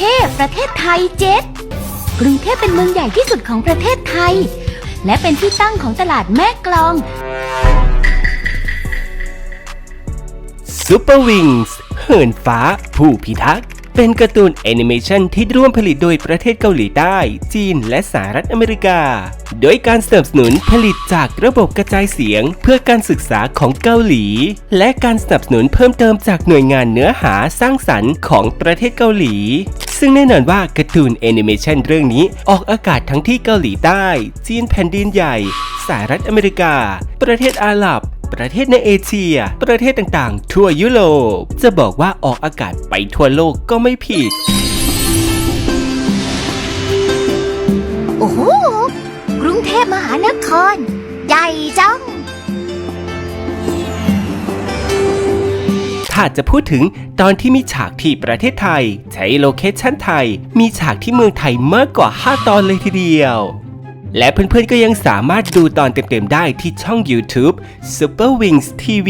เทพประเทศไทยเจ็ดกรุงเทพเป็นเมืองใหญ่ที่สุดของประเทศไทย และเป็นที่ตั้งของตลาดแม่กลอง ซูเปอร์วิงส์เหินฟ้า ผู้พิทักษ์ เป็นการ์ตูนแอนิเมชันที่ร่วมผลิตโดยประเทศเกาหลีใต้ จีน และสหรัฐอเมริกา โดยการสนับสนุนผลิตจากระบบกระจายเสียงเพื่อการศึกษาของเกาหลี และการสนับสนุนเพิ่มเติมจากหน่วยงานเนื้อหาสร้างสรรค์ของประเทศเกาหลี ซึ่งแน่นอนว่าการ์ตูนแอนิเมชันเรื่องนี้ออกอากาศทั้งที่เกาหลีใต้ จีนแผ่นดินใหญ่ สหรัฐอเมริกา ประเทศอาหรับ ประเทศในเอเชีย ประเทศต่างๆ ทั่วยุโรป จะบอกว่าออกอากาศไปทั่วโลกก็ไม่ผิด โอ้โห กรุงเทพมหานคร ใหญ่จัง ถ้าจะพูดถึงตอนที่มีฉากที่ประเทศไทย ใช้โลเคชั่นไทย มีฉากที่เมืองไทยมากกว่า 5 ตอนเลยทีเดียว และเพื่อนๆก็ยังสามารถดูตอนเต็มๆได้ที่ช่อง YouTube Super Wings TV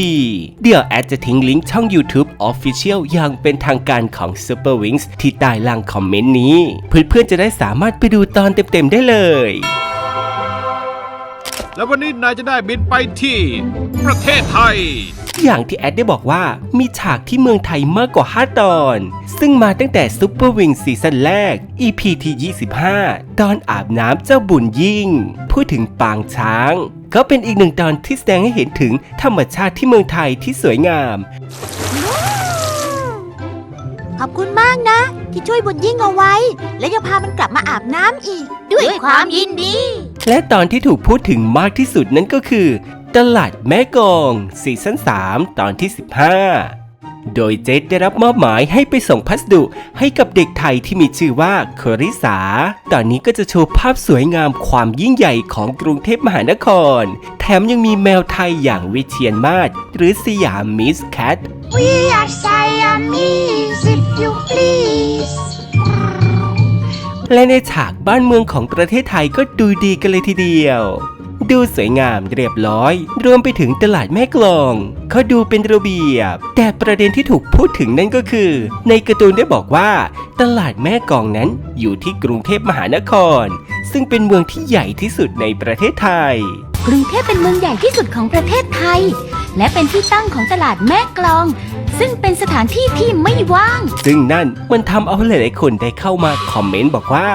เดี๋ยวแอดจะทิ้งลิงก์ช่อง YouTube Official อย่างเป็นทางการของ Super Wings ที่ใต้ล่างคอมเมนต์นี้ เพื่อนๆจะได้สามารถไปดูตอนเต็มๆได้เลย แล้ววันนี้นายจะได้บินไปที่ ประเทศไทย อย่างที่แอดได้บอกว่ามีฉากที่เมืองไทยมากกว่า 5 ตอน ซึ่งมาตั้งแต่ซุปเปอร์วิงซีซั่นแรก EP ที่ 25 ตอนอาบน้ำเจ้าบุญยิ่ง พูดถึงปางช้าง ก็เป็นอีกหนึ่งตอนที่แสดงให้เห็นถึงธรรมชาติที่เมืองไทยที่สวยงาม ขอบคุณมากนะ ที่ช่วยบุญยิ่งเอาไว้ และยังพามันกลับมาอาบน้ำอีก ด้วยความยินดี และตอนที่ถูกพูดถึงมากที่สุดนั่นก็คือ ตลาดแม่กองซีซั่น3 ตอนที่ 15 โดยเจษได้รับมอบหมายให้ไปส่งพัสดุให้กับเด็กไทยที่มีชื่อว่าคริสา ตอนนี้ก็จะโชว์ภาพสวยงามความยิ่งใหญ่ของกรุงเทพมหานคร แถมยังมีแมวไทยอย่างวิเชียนมาศหรือสยามมิสแคท We are Siamese if you please และในฉากบ้านเมืองของประเทศไทยก็ดูดีกันเลยทีเดียว ดูสวยงามเรียบร้อย รวมไปถึงตลาดแม่กลองเขาดูเป็นระเบียบ แต่ประเด็นที่ถูกพูดถึงนั่นก็คือ ในการ์ตูนได้บอกว่า ตลาดแม่กลองนั้นอยู่ที่กรุงเทพมหานคร ซึ่งเป็นเมืองที่ใหญ่ที่สุดในประเทศไทย กรุงเทพเป็นเมืองใหญ่ที่สุดของประเทศไทย และเป็นที่ตั้งของตลาดแม่กลอง ซึ่งเป็นสถานที่ที่ไม่ว่าง ซึ่งนั่นมันทำเอาหลายๆคนได้เข้ามาคอมเมนต์บอกว่า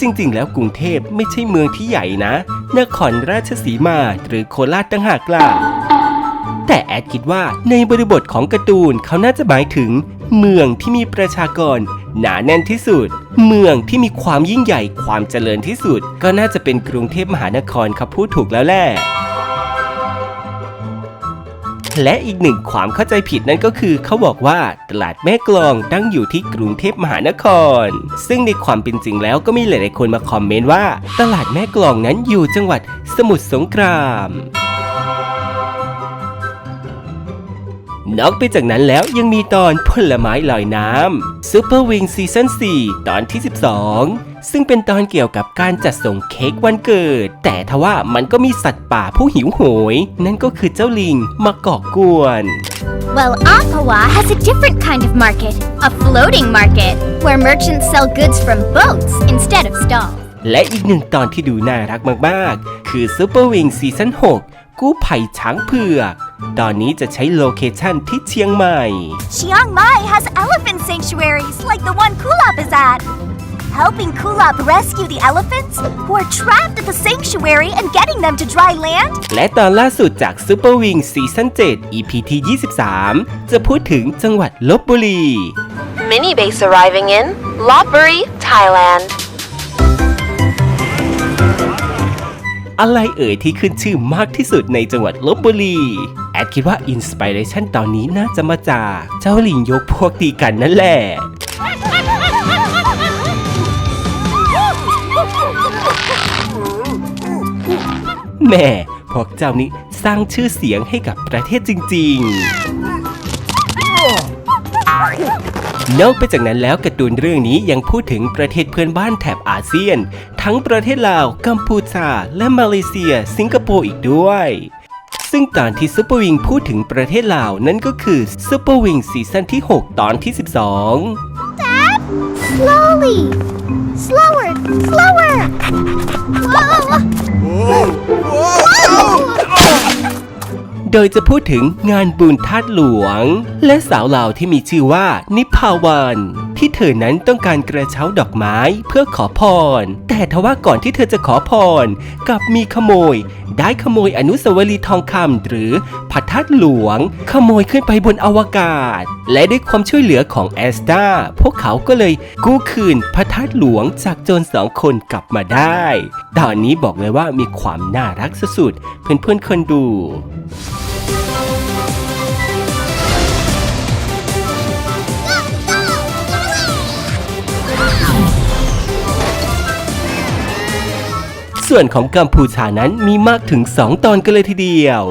จริงๆ แล้วกรุงเทพไม่ใช่เมืองที่ใหญ่นะ นครราชสีมาหรือโคราชต่างหากล่ะแต่แอดคิดว่าในบริบทของการ์ตูนเขาน่าจะหมายถึง เมืองที่มีประชากร หนาแน่นที่สุด เมืองที่มีความยิ่งใหญ่ความเจริญที่สุด ก็น่าจะเป็นกรุงเทพมหานครครับพูดถูกแล้วแหละ และอีกหนึ่งความเข้าใจผิดนั่นก็คือเขาบอกว่าตลาดแม่กลองตั้งอยู่ที่กรุงเทพมหานคร ซึ่งในความเป็นจริงแล้วก็มีหลายๆคนมาคอมเมนต์ว่า ตลาดแม่กลองนั้นอยู่จังหวัดสมุทรสงคราม นอกไปจากนั้นแล้วยังมีตอนผลไม้ลอยน้ำ Super Wing Season 4ตอนที่ 12 ซึ่งเป็นตอนเกี่ยวกับการจัดส่งเค้กวันเกิด แต่ทว่ามันก็มีสัตว์ป่าผู้หิวโหย นั่นก็คือเจ้าลิงมาก่อกวน Well, Aqua has a different kind of market, a floating market, where merchants sell goods from boats instead of stalls. และอีกหนึ่งตอนที่ดูน่ารักมาก ๆ คือ Super Wing Season 6 กู้ภัยช้างเผือก ตอนนี้จะใช้โลเคชั่นที่เชียงใหม่ Chiang Mai has elephant sanctuaries like the one Kulap is at. Helping Kulap rescue the elephants who are trapped at the sanctuary and getting them to dry land และตอนล่าสุดจาก Super Wing Season 7 EP ที่23 จะพูดถึงจังหวัดลบบุรี Mini base arriving in Lopburi, Thailand. อะไรเอ่ยที่ขึ้นชื่อมากที่สุดในจังหวัดลบบุรี แอดคิดว่าอินสปิเรชันตอนนี้น่าจะมาจาก เจ้าลิงยกพวกตีกันนั่นแหละแม่พวกเจ้านี้สร้างชื่อเสียงให้กับประเทศจริง ๆ นอกไปจากนั้นแล้วการ์ตูนเรื่องนี้ยังพูดถึงประเทศเพื่อนบ้านแถบอาเซียน ทั้งประเทศลาว กัมพูชา และมาเลเซีย สิงคโปร์อีกด้วย ซึ่งตอนที่ซูเปอร์วิงพูดถึงประเทศลาวนั้นก็คือซูเปอร์วิงซีซั่นที่ 6 ตอนที่ 12 Slowly slowly. โดยจะพูดถึงงานบุญทาตหลวง และสาวเล่าที่มีชื่อว่านิพาวันที่เธอนั้นต้องการกระเช้าดอกไม้เพื่อขอพร ทว่าก่อนที่เธอจะขอพรกลับมีขโมย ได้ขโมยอนุสาวรีย์ทองคำหรือพระธาตุหลวง ขโมยขึ้นไปบนอวกาศ และด้วยความช่วยเหลือของแอสตาพวกเขาก็เลยกู้คืนพระธาตุหลวงจากโจรสองคนกลับมาได้ตอนนี้บอกเลยว่ามีความน่ารักสุดๆเพื่อนๆคนดู ส่วนของกัมพูชานั้นมีมากถึง 2 ตอนกันเลยทีเดียว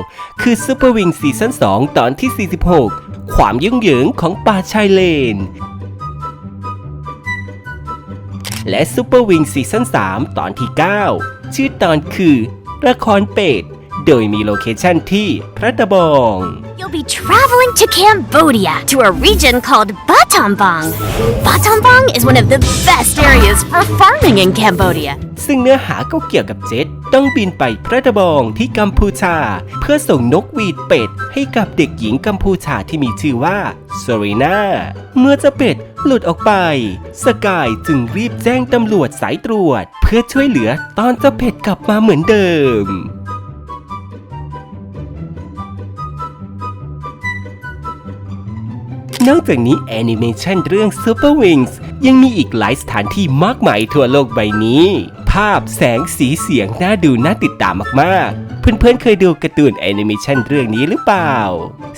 คือซูเปอร์วิงซีซั่น2 ตอนที่ 46 ความยุ่งเหยิงของป่าชายเลน และซูเปอร์วิงซีซั่น3 ตอนที่ 9 ชื่อตอนคือละครเป็ด โดยมีโลเคชั่นที่พระตะบอง You'll be traveling to Cambodia to a region called Battambang. Battambang is one of the best areas for farming in Cambodia. ซึ่งเนื้อหาก็เกี่ยวกับเจ็ตต้องบินไปพระตะบองที่กัมพูชา เพื่อส่งนกวีดเป็ด ให้กับเด็กหญิงกัมพูชาที่มีชื่อว่าโซรีนาเมื่อเจ้าเป็ดหลุดออกไป สกายจึงรีบแจ้งตำรวจสายตรวจ เพื่อช่วยเหลือตอนเจ้าเป็ดกลับมาเหมือนเดิมนอกจากนี้แอนิเมชันเรื่อง Super Wings ยังมีอีกหลายสถานที่มากมายทั่วโลกใบนี้ ภาพแสงสีเสียงน่าดูน่าติดตามมากๆ เพื่อนๆเคยดูการ์ตูนแอนิเมชันเรื่องนี้หรือเปล่า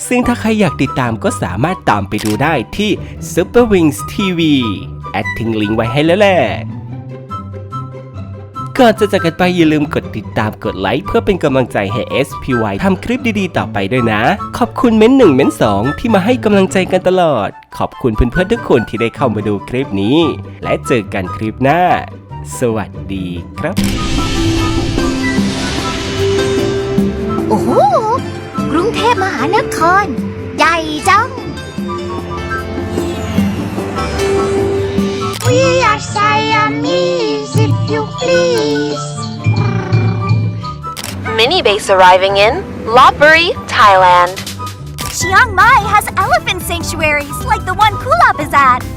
ซึ่งถ้าใครอยากติดตามก็สามารถตามไปดูได้ที่ Super Wings TV แอดทิ้งลิงก์ไว้ให้แล้วแหละก่อนจะจากกันไปอย่าลืมกดติดตามกดไลค์เพื่อเป็นกำลังใจให้ SPY ทำคลิปดีๆ ต่อไปด้วยนะ ขอบคุณเม้นหนึ่งเม้นสองที่มาให้กำลังใจกันตลอด ขอบคุณเพื่อนๆทุกคนที่ได้เข้ามาดูคลิปนี้ และเจอกันคลิปหน้า สวัสดีครับ โอ้โห กรุงเทพมหานคร ใหญ่จัง We are Siamese, if you please. Mini base arriving in Lopburi, Thailand. Chiang Mai has elephant sanctuaries like the one Kulap is at.